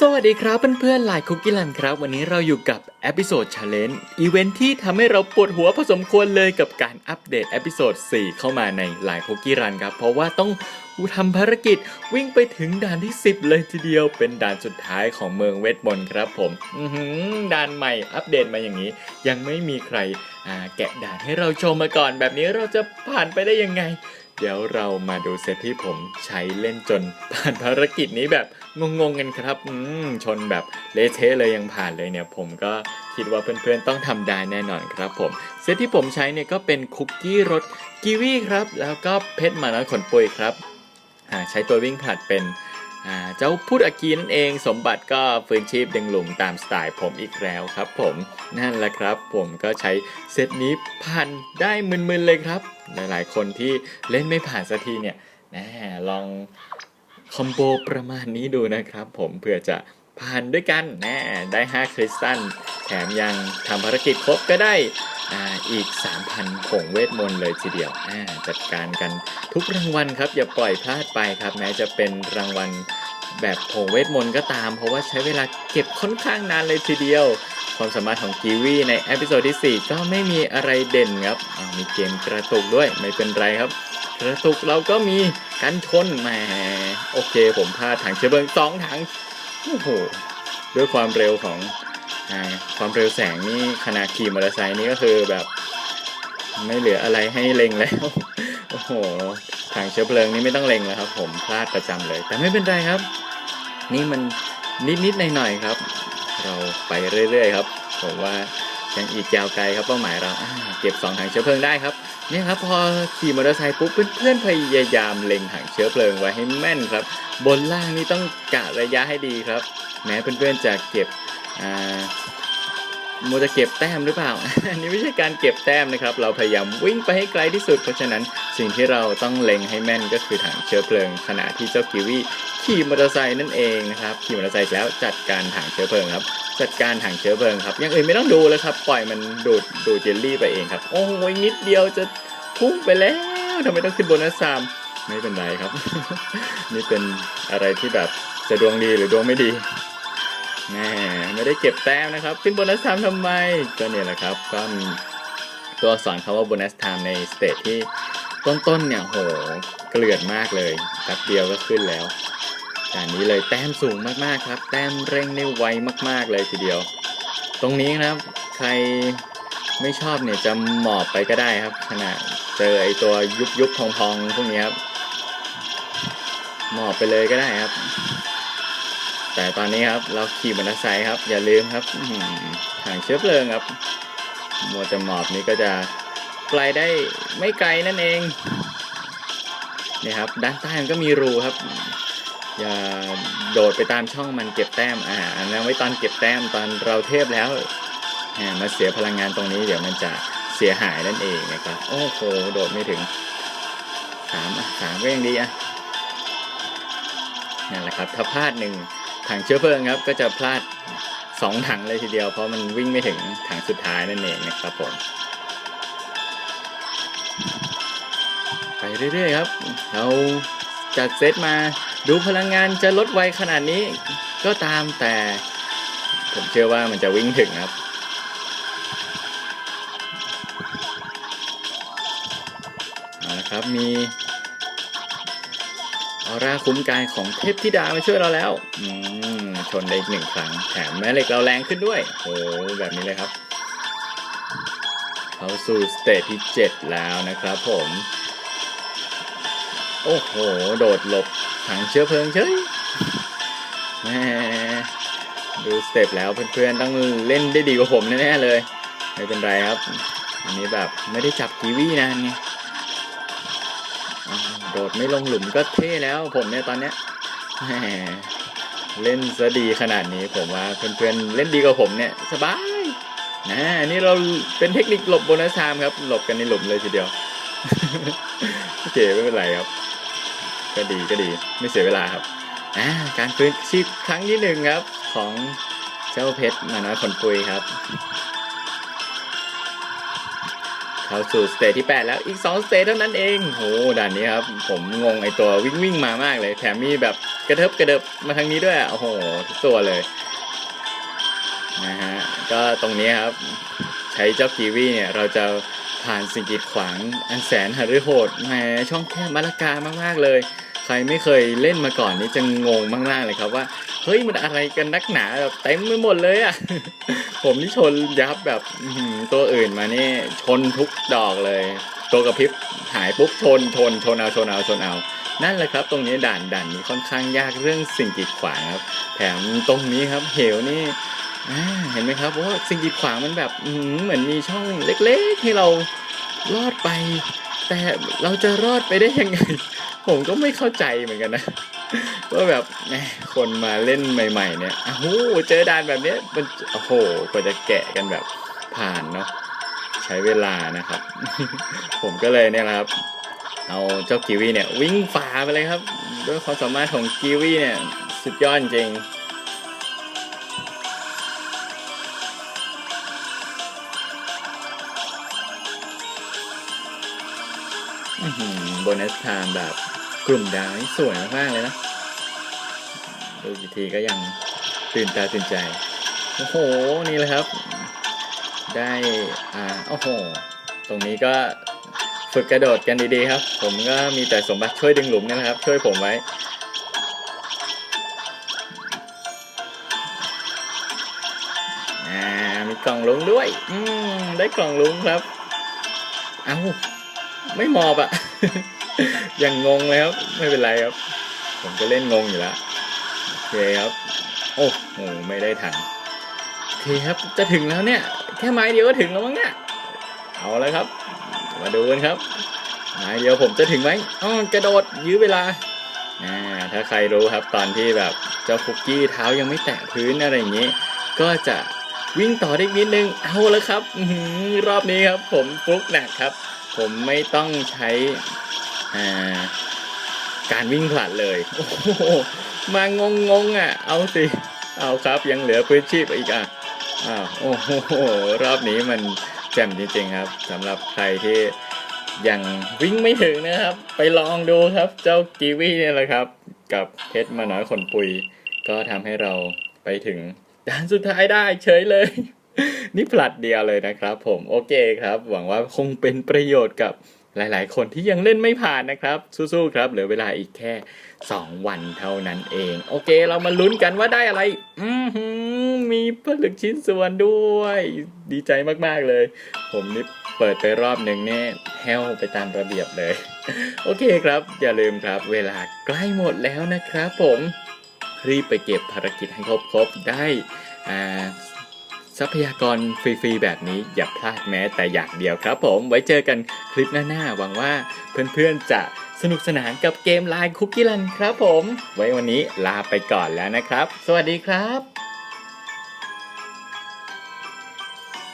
สวัสดีครับเพื่อนๆหลายคุกกี้ลันครับ วันนี้เราอยู่กับเอพิโซดชาเลนจ์อีเวนท์ที่ทำให้เราปวดหัวพอสมควรเลยกับการอัปเดตเอพิโซด4เข้ามาในหลายคุกกี้รันครับ เพราะว่าต้องทำภารกิจวิ่งไปถึงด่านที่ 10 เลยทีเดียวเป็นด่านสุดท้ายของเมืองเวทมนต์ครับผมด่านใหม่อัปเดตมาอย่างนี้ ยังไม่มีใครแกะด่านให้เราชมมาก่อน แบบนี้เราจะผ่านไปได้ยังไง เดี๋ยวเรามาดูเซตที่ผมใช้เล่นจนผ่านภารกิจนี้แบบงงๆกันครับอืมชนแบบเละเทะเลยยังผ่านเลยเนี่ย ผมก็คิดว่าเพื่อนๆต้องทำได้แน่นอนครับผม เซตที่ผมใช้เนี่ยก็เป็นคุกกี้รสกีวีครับ แล้วก็เพชรมาน้อยขนปุยครับใช้ตัววิ่งผลัดเป็น เจ้าพูดอากีนั่นเองสมบัติก็ฟื้นชีพดึงหลุมตามสไตล์ผมอีกแล้วครับผมนั่นแหละครับ ผมก็ใช้เซตนี้ผ่านได้มึนๆเลยครับ หลายๆคนที่เล่นไม่ผ่านสักทีเนี่ยแน่ลองคอมโบประมาณนี้ดูนะครับ ผมเพื่อจะผ่านด้วยกันแน่ได้ 5 คริสตัลแถมยังทำภารกิจครบก็ได้ อีก 3,000ผงเวทมนต์เลยทีเดียวจัดการกันทุกรางวัลครับ อย่าปล่อยพลาดไปครับ แม้จะเป็นรางวัลแบบผงเวทมนต์ก็ตาม เพราะว่าใช้เวลาเก็บค่อนข้างนานเลยทีเดียวความสามารถของกีวีในเอพิโซดที่ 4 ก็ไม่มีอะไรเด่นครับ มีเกมกระตุกด้วยไม่เป็นไรครับ กระตุกเราก็มีกันชนแหมโอเค ผมพลาดถังเชื้อเพลิงสองถังโอ้โหด้วยความเร็วของ อาความเร็วแสงนี่ขณะขี่มอเตอร์ไซค์นี่ก็คือแบบ ไม่เหลืออะไรให้เล็งแล้ว โอ้โหถังเชื้อเพลิงนี่ไม่ต้องเล็งแล้วครับ ผมพลาดประจำเลย แต่ไม่เป็นไรครับ นี่มันนิดๆหน่อยๆครับ เราไปเรื่อยๆครับ ผมว่ายังอีกยาวไกลครับเป้าหมายเราาเก็บ2ถังเชื้อเพลิงได้ครับนี่ครับพอขี่มอเตอร์ไซค์ปุ๊บเพื่อนๆพยายามเล็งถังเชื้อเพลิงไว้ให้แม่นครับ บนล่างนี่ต้องกะระยะให้ดีครับ แม้เพื่อนๆจะเก็บ อ่ามัวจะเก็บแต้มหรือเปล่า อันนี้ไม่ใช่การเก็บแต้มนะครับ เราพยายามวิ่งไปให้ไกลที่สุด เพราะฉะนั้นสิ่งที่เราต้องเล็งให้แม่นก็คือถังเชื้อเพลิง ขณะที่เจ้ากิวีขี่มอเตอร์ไซค์นั่นเองนะครับ ขี่มอเตอร์ไซค์แล้วจัดการถังเชื้อเพลิงครับ จัดการถังเชื้อเพลิงครับ ยังอื่นไม่ต้องดูเลยครับ ปล่อยมันดูดดูดเจลลี่ไปเองครับ โอ้ยนิดเดียวจะพุ่งไปแล้วทำไมต้องขึ้นโบนัสามไม่เป็นไรครับ นี่เป็นอะไรที่แบบจะดวงดีหรือดวงไม่ดี แหม่ไม่ได้เก็บแต้มนะครับ ขึ้นโบนัสไทม์ทำไม ก็เนี่ยแหละครับ ก็มีตัวอักษรคำว่าโบนัสไทม์ในสเตจที่ต้นๆเนี่ยโหเกลือนมากเลยแป๊บเดียวก็ขึ้นแล้วด่านนี้เลยแต้มสูงมากๆครับ แต้มเร่งได้ไวมากๆเลยทีเดียว ตรงนี้ครับใครไม่ชอบเนี่ยจะหมอบไปก็ได้ครับขณะเจอไอตัวยุบยุบๆพองๆพวกนี้ครับหมอบไปเลยก็ได้ครับ แต่ตอนนี้ครับเราขี่มอเตอร์ไซค์ครับ อย่าลืมครับอื้อหือถังเชื้อเพลิงครับมัวแต่หมอบนี้ก็จะไกลได้ไม่ไกลนั่นเองนี่ครับด้านใต้มันก็มีรูครับ อย่าโดดไปตามช่องมันเก็บแต้มอ่าอันนั้นไว้ตอนเก็บแต้มตอนเราเทพแล้วมมาเสียพลังงานตรงนี้เดี๋ยวมันจะเสียหายนั่นเองนะครับโอ้โหโดดไม่ถึงสามสามก็ยังดีอะนั่นแหละครับถ้าพลาดหนึ่ง ถังเชื้อเพลิงครับก็จะพลาดสองถังเลยทีเดียว เพราะมันวิ่งไม่ถึงถังสุดท้ายนั่นเองนะครับผมไปเรื่อยๆครับ เราจัดเซตมาดูพลังงานจะลดไวขนาดนี้ก็ตามแต่ ผมเชื่อว่ามันจะวิ่งถึงครับเอาละครับมี ออร่าคุ้มกายของเทพธิดามาช่วยเราแล้ว อืม ชนได้อีกหนึ่งครั้ง แถมแม่เหล็กเราแรงขึ้นด้วย โอ้แบบนี้เลยครับ เข้าสู่สเตจที่ 7 แล้วนะครับผม โอ้โห โดดหลบถังเชื้อเพลิงเฉยแหมดูสเต็ปแล้วเพื่อนๆต้องเล่นได้ดีกว่าผมแน่ๆเลย ไม่เป็นไรครับ อันนี้แบบไม่ได้จับกีวีนานไง โดดไม่ลงหลุมก็เท่แล้วผมเนี่ยตอนเนี้ยเล่นซะดีขนาดนี้ผมว่าเพื่อนๆเล่นดีกว่าผมเนี่ยสบายนะนนี้เราเป็นเทคนิคหลบโบนัสไทม์ครับ หลบกันในหลุมเลยทีเดียวโอเคไม่เป็นไรครับ ก็ดีก็ดีไม่เสียเวลาครับอ่าการฟื้นชีพครั้งที่หนึ่งครับ ของเจ้าเพชรมาน้อยคนปุยครับ เข้าสู่สเตจที่ 8 แล้วอีก 2 สเตจเท่านั้นเองโหด่านนี้ครับ ผมงงไอตัววิ่งวิ่งมามากเลย แถมมีแบบกระเทิบกระเดิบมาทางนี้ด้วยโอ้โหทุกตัวเลยนะฮะก็ตรงนี้ครับใช้เจ้ากีวีเนี่ยเราจะผ่านสิ่งกีดขวางอันแสนหฤโหดแหมช่องแคบมะละกามากๆเลย ใครไม่เคยเล่นมาก่อนนี่จะงงมากๆเลยครับว่า เฮ้ยมันอะไรกันนักหนาแบบเต็มไปหมดเลยอะ ผมนี่ชนยับแบบตัวอื่นมานี่ชนทุกดอกเลย ตัวกระพริบหายปุ๊บชนชนชนเอาชนเอาชนเอา นั่นแหละครับตรงนี้ด่านด่านนี้ค่อนข้างยากเรื่องสิ่งกีดขวางครับ แถมตรงนี้ครับเหวนี่เห็นไหมครับว่าสิ่งกีดขวางมันแบบเหมือนมีช่องเล็ก ๆ ให้เรารอดไป แต่เราจะรอดไปได้ยังไง ผมก็ไม่เข้าใจเหมือนกันนะ ว่าแบบคนมาเล่นใหม่ ๆ เนี่ยอ้าวเจอด่านแบบนี้มันโอ้โหกว่าจะแกะกันแบบผ่านเนาะใช้เวลานะครับ ผมก็เลยเนี่ยแหละครับ เอาเจ้ากีวีเนี่ย วิ่งฝ่าไปเลยครับ ด้วยความสามารถของกีวีเนี่ย สุดยอดจริงโบนัสไทม์แบบ กลุ่มดาวนี่สวยมากๆเลยนะดูกี่ทีก็ยังตื่นตาตื่นใจ โอ้โห นี่เลยครับ ได้ อ่า โอ้โห ตรงนี้ก็ฝึกกระโดดกันดีๆครับ ผมก็มีแต่สมบัติช่วยดึงหลุมนี่นะครับ ช่วยผมไว้ อ่า มีกล่องลุงด้วย อืม ได้กล่องลุงครับ เอ้า ไม่มอบอะ ยังงงเลยครับ ไม่เป็นไรครับ ผมจะเล่นงงอยู่แล้วโอเคครับ โอ้โหไม่ได้ถังโอเคครับจะถึงแล้วเนี่ย แค่ไม้เดียวก็ถึงแล้วมั้งเนี่ยเอาแล้วครับ มาดูกันครับไม้เดียวผมจะถึงไหมอ๋อกระโดดยื้อเวลาอ่าถ้าใครรู้ครับตอนที่แบบเจ้าคุกกี้เท้ายังไม่แตะพื้นอะไรอย่างนี้ ก็จะวิ่งต่อได้นิดนึง เอาแล้วครับรอบนี้ครับ ผมฟลุกหนักครับ ผมไม่ต้องใช้ การวิ่งผลัดเลยโอ้โหมางงงๆอะ เอาสิ เอาครับยังเหลือพื้นชีพอีกอะอ้าวโอ้โหรอบนี้มันแจ่มจริงๆครับสำหรับใครที่ยังวิ่งไม่ถึงนะครับ ไปลองดูครับเจ้ากีวีเนี่ยแหละครับ กับเพชรมาน้อยขนปุย ก็ทำให้เราไปถึงด่านสุดท้ายได้เฉยเลย นี่ผลัดเดียวเลยนะครับผมโอเคครับ หวังว่าคงเป็นประโยชน์กับ หลายๆ คนที่ยังเล่นไม่ผ่านนะครับ สู้ๆครับ เหลือเวลาอีกแค่ 2 วันเท่านั้นเอง โอเค เรามาลุ้นกันว่าได้อะไร อืมีผลึกชิ้นส่วนด้วย ดีใจมากๆเลย ผมนี่เปิดไปรอบหนึ่งเนี่ยแฮวไปตามระเบียบเลย โอเคครับ อย่าลืมครับ เวลาใกล้หมดแล้วนะครับผมรีบไปเก็บภารกิจให้ครบๆได้อ่า ทรัพยากรฟรีๆแบบนี้อย่าพลาดแม้แต่อย่างเดียวครับผมไว้เจอกันคลิปหน้าๆหวังว่าเพื่อนๆจะสนุกสนานกับเกมไลน์คุกกี้ลันครับผม ไว้วันนี้ลาไปก่อนแล้วนะครับ สวัสดีครับ